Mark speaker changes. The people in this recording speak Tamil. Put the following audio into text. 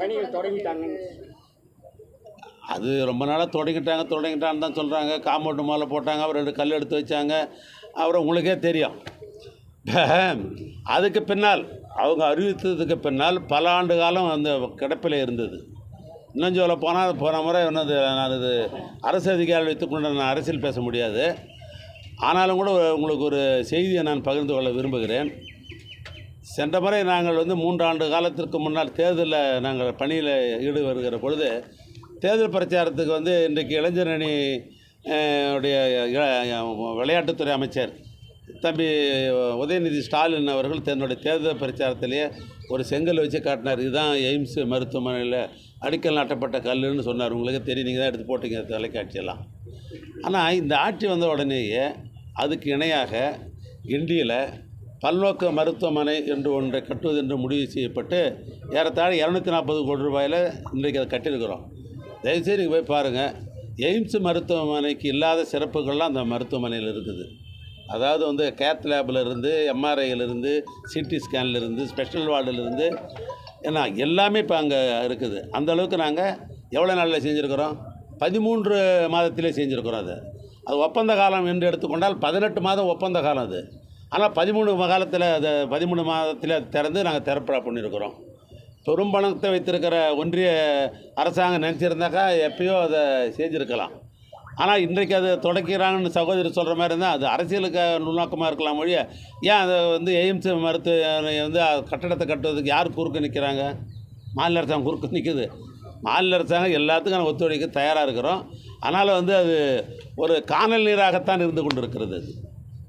Speaker 1: பணிகள்
Speaker 2: அது ரொம்ப நாளாக தொடங்கிட்டாங்க தொடங்கிட்டான்னு தான் சொல்கிறாங்க காம்பவுண்டு மேலே போட்டாங்க அப்புறம் ரெண்டு கல் எடுத்து வச்சாங்க. அப்புறம் உங்களுக்கே தெரியும். அதுக்கு பின்னால் அவங்க அறிவித்ததுக்கு பின்னால் பல ஆண்டு காலம் அந்த கிடப்பில் இருந்தது. இன்னும் சொல்ல போனால் போன முறை என்னது நான் இது அரசு அதிகாரிகள் வைத்துக்கொண்டு நான் அரசியல் பேச முடியாது. ஆனாலும் கூட உங்களுக்கு ஒரு செய்தியை நான் பகிர்ந்து கொள்ள விரும்புகிறேன். சென்ற முறை நாங்கள் வந்து மூன்றாண்டு காலத்திற்கு முன்னால் தேர்தலில் நாங்கள் பணியில் ஈடு வருகிற பொழுது தேர்தல் பிரச்சாரத்துக்கு வந்து இன்றைக்கு இளைஞர் அணி உடைய விளையாட்டுத்துறை அமைச்சர் தம்பி உதயநிதி ஸ்டாலின் அவர்கள் தன்னுடைய தேர்தல் பிரச்சாரத்திலேயே ஒரு செங்கல் வச்சு காட்டினார். இதுதான் எய்ம்ஸ் மருத்துவமனையில் அடிக்கல் நாட்டப்பட்ட கல்லுன்னு சொன்னார். உங்களுக்கு தெரியும். நீங்கள் தான் எடுத்து போட்டீங்க தொலைக்காட்சியெல்லாம். ஆனால் இந்த ஆட்சி வந்த உடனேயே அதுக்கு இணையாக கிண்டியில் பல்நோக்க மருத்துவமனை என்று ஒன்றை கட்டுவது என்று முடிவு செய்யப்பட்டு ஏறத்தாழ இரநூத்தி நாற்பது கோடி ரூபாயில் இன்றைக்கு அதை கட்டியிருக்கிறோம். தயவுசெய்து நீங்கள் போய் பாருங்கள் எய்ம்ஸ் மருத்துவமனைக்கு இல்லாத சிறப்புகள்லாம் அந்த மருத்துவமனையில் இருக்குது. அதாவது வந்து கேத் லேபிலிருந்து எம்ஆர்ஐயிலிருந்து சிடி ஸ்கேன்லேருந்து ஸ்பெஷல் வார்டிலிருந்து ஏன்னா எல்லாமே இப்போ அங்கே இருக்குது. அந்த அளவுக்கு நாங்கள் எவ்வளோ நாளில் செஞ்சுருக்கிறோம்? பதிமூன்று மாதத்திலே செஞ்சுருக்கிறோம் அது. அது ஒப்பந்த காலம் என்று எடுத்துக்கொண்டால் பதினெட்டு மாதம் ஒப்பந்த காலம் அது. ஆனால் பதிமூணு காலத்தில் அதை பதிமூணு மாதத்தில் திறந்து நாங்கள் திறப்படா பண்ணியிருக்கிறோம் பெரும் பணத்தை வைத்திருக்கிற ஒன்றிய அரசாங்கம் நினச்சிருந்தாக்கா எப்பயோ அதை செஞ்சுருக்கலாம். ஆனால் இன்றைக்கு அதை தொடக்கிறாங்கன்னு சகோதரி சொல்கிற மாதிரி இருந்தால் அது அரசியலுக்கு நுண்ணோக்கமாக இருக்கலாம் ஒழிய ஏன் அதை வந்து எய்ம்ஸ் மருத்துவ வந்து கட்டடத்தை கட்டுவதுக்கு யார் குறுக்கு நிற்கிறாங்க மாநில அரசாங்கம் குறுக்கு நிற்குது மாநில அரசாங்கம் எல்லாத்துக்கும் நாங்கள் ஒத்துழைக்க தயாராக இருக்கிறோம். அதனால் வந்து அது ஒரு காணல் நீராகத்தான் இருந்து கொண்டு இருக்கிறது அது.